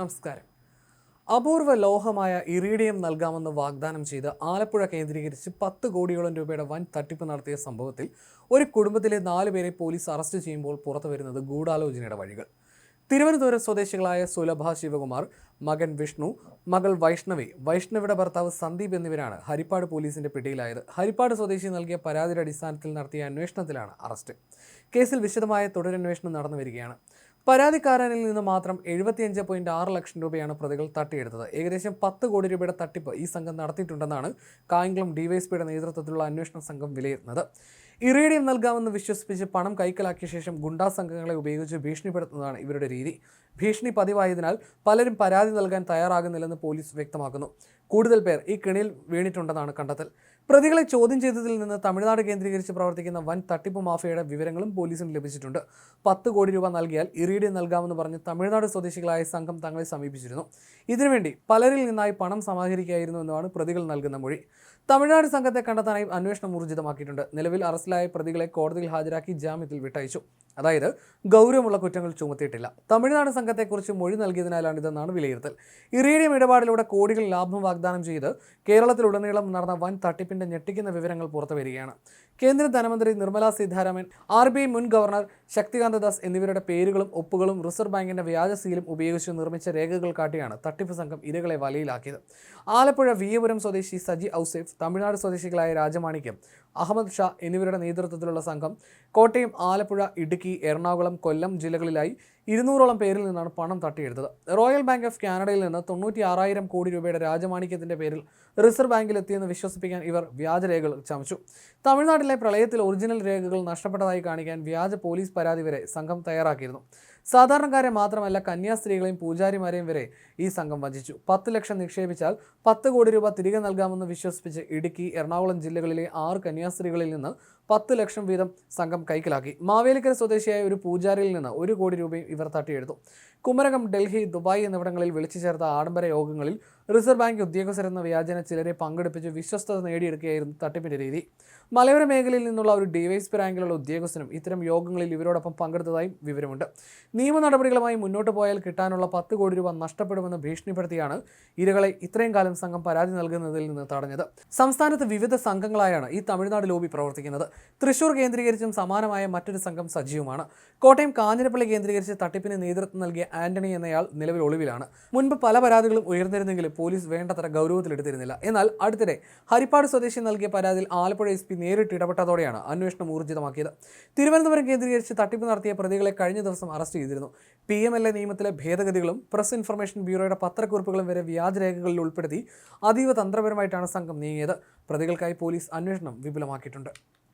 നമസ്കാരം. അപൂർവ ലോഹമായ ഇറീഡിയം നൽകാമെന്ന് വാഗ്ദാനം ചെയ്ത് ആലപ്പുഴ കേന്ദ്രീകരിച്ച് പത്ത് കോടിയോളം രൂപയുടെ വൻ തട്ടിപ്പ് നടത്തിയ സംഭവത്തിൽ ഒരു കുടുംബത്തിലെ നാല് പേരെ പോലീസ് അറസ്റ്റ് ചെയ്യുമ്പോൾ പുറത്തു വരുന്നത് ഗൂഢാലോചനയുടെ വഴികൾ. തിരുവനന്തപുരം സ്വദേശികളായ സുലഭ ശിവകുമാർ മകൻ വിഷ്ണു മകൾ വൈഷ്ണവി വൈഷ്ണവിയുടെ ഭർത്താവ് സന്ദീപ് എന്നിവരാണ് ഹരിപ്പാട് പോലീസിന്റെ പിടിയിലായത്. ഹരിപ്പാട് സ്വദേശി നൽകിയ പരാതിയുടെ അടിസ്ഥാനത്തിൽ നടത്തിയ അന്വേഷണത്തിലാണ് അറസ്റ്റ്. കേസിൽ വിശദമായ തുടരന്വേഷണം നടന്നു വരികയാണ്. പരാതിക്കാരനിൽ നിന്ന് മാത്രം എഴുപത്തിയഞ്ച് പോയിന്റ് ആറ് ലക്ഷം രൂപയാണ് പ്രതികൾ തട്ടിയെടുത്തത്. ഏകദേശം പത്ത് കോടി രൂപയുടെ തട്ടിപ്പ് ഈ സംഘം നടത്തിയിട്ടുണ്ടെന്നാണ് കായംകുളം ഡിവൈഎസ്പിയുടെ നേതൃത്വത്തിലുള്ള അന്വേഷണ സംഘം വിലയിരുത്തുന്നത്. ഇറേഡിയം നൽകാമെന്ന് വിശ്വസിപ്പിച്ച് പണം കൈക്കലാക്കിയ ശേഷം ഗുണ്ടാ സംഘങ്ങളെ ഉപയോഗിച്ച് ഭീഷണിപ്പെടുത്തുന്നതാണ് ഇവരുടെ രീതി. ഭീഷണി പതിവായതിനാൽ പലരും പരാതി നൽകാൻ തയ്യാറാകുന്നില്ലെന്ന് പോലീസ് വ്യക്തമാക്കുന്നു. കൂടുതൽ പേർ ഈ കെണിയിൽ വീണിട്ടുണ്ടെന്നാണ് കണ്ടെത്തൽ. പ്രതികളെ ചോദ്യം ചെയ്തതിൽ നിന്ന് തമിഴ്നാട് കേന്ദ്രീകരിച്ച് പ്രവർത്തിക്കുന്ന വൻ തട്ടിപ്പ് മാഫിയയുടെ വിവരങ്ങളും പോലീസിന് ലഭിച്ചിട്ടുണ്ട്. പത്ത് കോടി രൂപ നൽകിയാൽ ഇറീഡിയം നൽകാമെന്ന് പറഞ്ഞ് തമിഴ്നാട് സ്വദേശികളായ സംഘം തങ്ങളെ സമീപിച്ചിരുന്നു. ഇതിനുവേണ്ടി പലരിൽ നിന്നായി പണം സമാഹരിക്കുകയായിരുന്നു എന്നാണ് പ്രതികൾ നൽകുന്ന മൊഴി. തമിഴ്നാട് സംഘത്തെ കണ്ടെത്താനായി അന്വേഷണം ഊർജിതമാക്കിയിട്ടുണ്ട്. നിലവിൽ അറസ്റ്റിലായ പ്രതികളെ കോടതിയിൽ ഹാജരാക്കി ജാമ്യത്തിൽ വിട്ടയച്ചു. അതായത് ഗൗരവമുള്ള കുറ്റങ്ങൾ ചുമത്തിയിട്ടില്ല. തമിഴ്നാട് സംഘത്തെക്കുറിച്ച് മൊഴി നൽകിയതിനാലാണിതെന്നാണ് വിലയിരുത്തൽ. ഇറീഡിയം ഇടപാടിലൂടെ കോടികൾ ലാഭം വാഗ്ദാനം ചെയ്ത് കേരളത്തിലുടനീളം നടന്ന വൻ തട്ടിപ്പിന്റെ ഞെട്ടിക്കുന്ന വിവരങ്ങൾ പുറത്തുവരികയാണ്. കേന്ദ്ര ധനമന്ത്രി നിർമ്മല സീതാരാമൻ ആർ മുൻ ഗവർണർ ശക്തികാന്ത ദാസ് എന്നിവരുടെ പേരുകളും ഒപ്പുകളും റിസർവ് ബാങ്കിന്റെ വ്യാജ സീലും ഉപയോഗിച്ച് നിർമ്മിച്ച രേഖകൾ കാട്ടിയാണ് തട്ടിപ്പ് സംഘം ഇരകളെ വലയിലാക്കിയത്. ആലപ്പുഴ വിയപുരം സ്വദേശി സജി ഔസേഫ് തമിഴ്നാട് സ്വദേശികളായ രാജമാണിക്യം അഹമ്മദ് ഷാ എന്നിവരുടെ നേതൃത്വത്തിലുള്ള സംഘം കോട്ടയം ആലപ്പുഴ ഇടുക്കി എറണാകുളം കൊല്ലം ജില്ലകളിലായി ഇരുന്നൂറോളം പേരിൽ നിന്നാണ് പണം തട്ടിയെടുത്തത്. റോയൽ ബാങ്ക് ഓഫ് കാനഡയിൽ നിന്ന് തൊണ്ണൂറ്റി ആറായിരം കോടി രൂപയുടെ രാജമാണിക്യത്തിന്റെ പേരിൽ റിസർവ് ബാങ്കിൽ എത്തിയെന്ന് വിശ്വസിപ്പിക്കാൻ ഇവർ വ്യാജരേഖകൾ ചമച്ചു. തമിഴ്നാട്ടിലെ പ്രളയത്തിൽ ഒറിജിനൽ രേഖകൾ നഷ്ടപ്പെട്ടതായി കാണിക്കാൻ വ്യാജ പോലീസ് പരാതി വരെ സംഘം തയ്യാറാക്കിയിരുന്നു. സാധാരണക്കാരെ മാത്രമല്ല കന്യാസ്ത്രീകളെയും പൂജാരിമാരെയും വരെ ഈ സംഘം വഞ്ചിച്ചു. പത്ത് ലക്ഷം നിക്ഷേപിച്ചാൽ പത്ത് കോടി രൂപ തിരികെ നൽകാമെന്ന് വിശ്വസിപ്പിച്ച് ഇടുക്കി എറണാകുളം ജില്ലകളിലെ ആറ് കന്യാസ്ത്രീകളിൽ നിന്ന് പത്ത് ലക്ഷം വീതം സംഘം കൈക്കലാക്കി. മാവേലിക്കര സ്വദേശിയായ ഒരു പൂജാരിയിൽ നിന്ന് ഒരു കോടി രൂപയും ഇവർ തട്ടിയെടുത്തു. കുമരകം ഡൽഹി ദുബായ് എന്നിവിടങ്ങളിൽ വിളിച്ചു ചേർത്ത ആഡംബര യോഗങ്ങളിൽ റിസർവ് ബാങ്ക് ഉദ്യോഗസ്ഥരെന്ന വ്യാജന ചിലരെ പങ്കെടുപ്പിച്ച് വിശ്വസ്തത നേടിയെടുക്കുകയായിരുന്നു തട്ടിപ്പിന്റെ രീതി. മലയോര മേഖലയിൽ നിന്നുള്ള ഒരു ഡിവൈസ് റാങ്കിലുള്ള ഉദ്യോഗസ്ഥനും ഇത്തരം യോഗങ്ങളിൽ ഇവരോടൊപ്പം പങ്കെടുത്തതായും വിവരമുണ്ട്. നിയമ നടപടികളുമായി മുന്നോട്ട് പോയാൽ കിട്ടാനുള്ള പത്ത് കോടി രൂപ നഷ്ടപ്പെടുമെന്ന് ഭീഷണിപ്പെടുത്തിയാണ് ഇരകളെ ഇത്രയും കാലം സംഘം പരാതി നൽകുന്നതിൽ നിന്ന് തടഞ്ഞത്. സംസ്ഥാനത്ത് വിവിധ സംഘങ്ങളായാണ് ഈ തമിഴ്നാട് ലോബി പ്രവർത്തിക്കുന്നത്. തൃശൂർ കേന്ദ്രീകരിച്ചും സമാനമായ മറ്റൊരു സംഘം സജീവമാണ്. കോട്ടയം കാഞ്ഞിരപ്പള്ളി കേന്ദ്രീകരിച്ച് തട്ടിപ്പിന് നേതൃത്വം നൽകിയ ആന്റണി എന്നയാൾ നിലവിൽ ഒളിവിലാണ്. മുൻപ് പല പരാതികളും ഉയർന്നിരുന്നെങ്കിലും പോലീസ് വേണ്ടത്ര ഗൗരവത്തിലെടുത്തിരുന്നില്ല. എന്നാൽ അടുത്തിടെ ഹരിപ്പാട് സ്വദേശി നൽകിയ പരാതിയിൽ ആലപ്പുഴ എസ് പി നേരിട്ട് ഇടപെട്ടതോടെയാണ് അന്വേഷണം ഊർജിതമാക്കിയത്. തിരുവനന്തപുരം കേന്ദ്രീകരിച്ച് തട്ടിപ്പ് നടത്തിയ പ്രതികളെ കഴിഞ്ഞ ദിവസം അറസ്റ്റ് ചെയ്തിരുന്നു. പി എം എൽ എ നിയമത്തിലെ ഭേദഗതികളും പ്രസ് ഇൻഫർമേഷൻ ബ്യൂറോയുടെ പത്രക്കുറിപ്പുകളും വരെ വ്യാജരേഖകളിൽ ഉൾപ്പെടുത്തി അതീവ തന്ത്രപരമായിട്ടാണ് സംഘം നീങ്ങിയത്. പ്രതികൾക്കായി പോലീസ് അന്വേഷണം വിപുലമാക്കിയിട്ടുണ്ട്.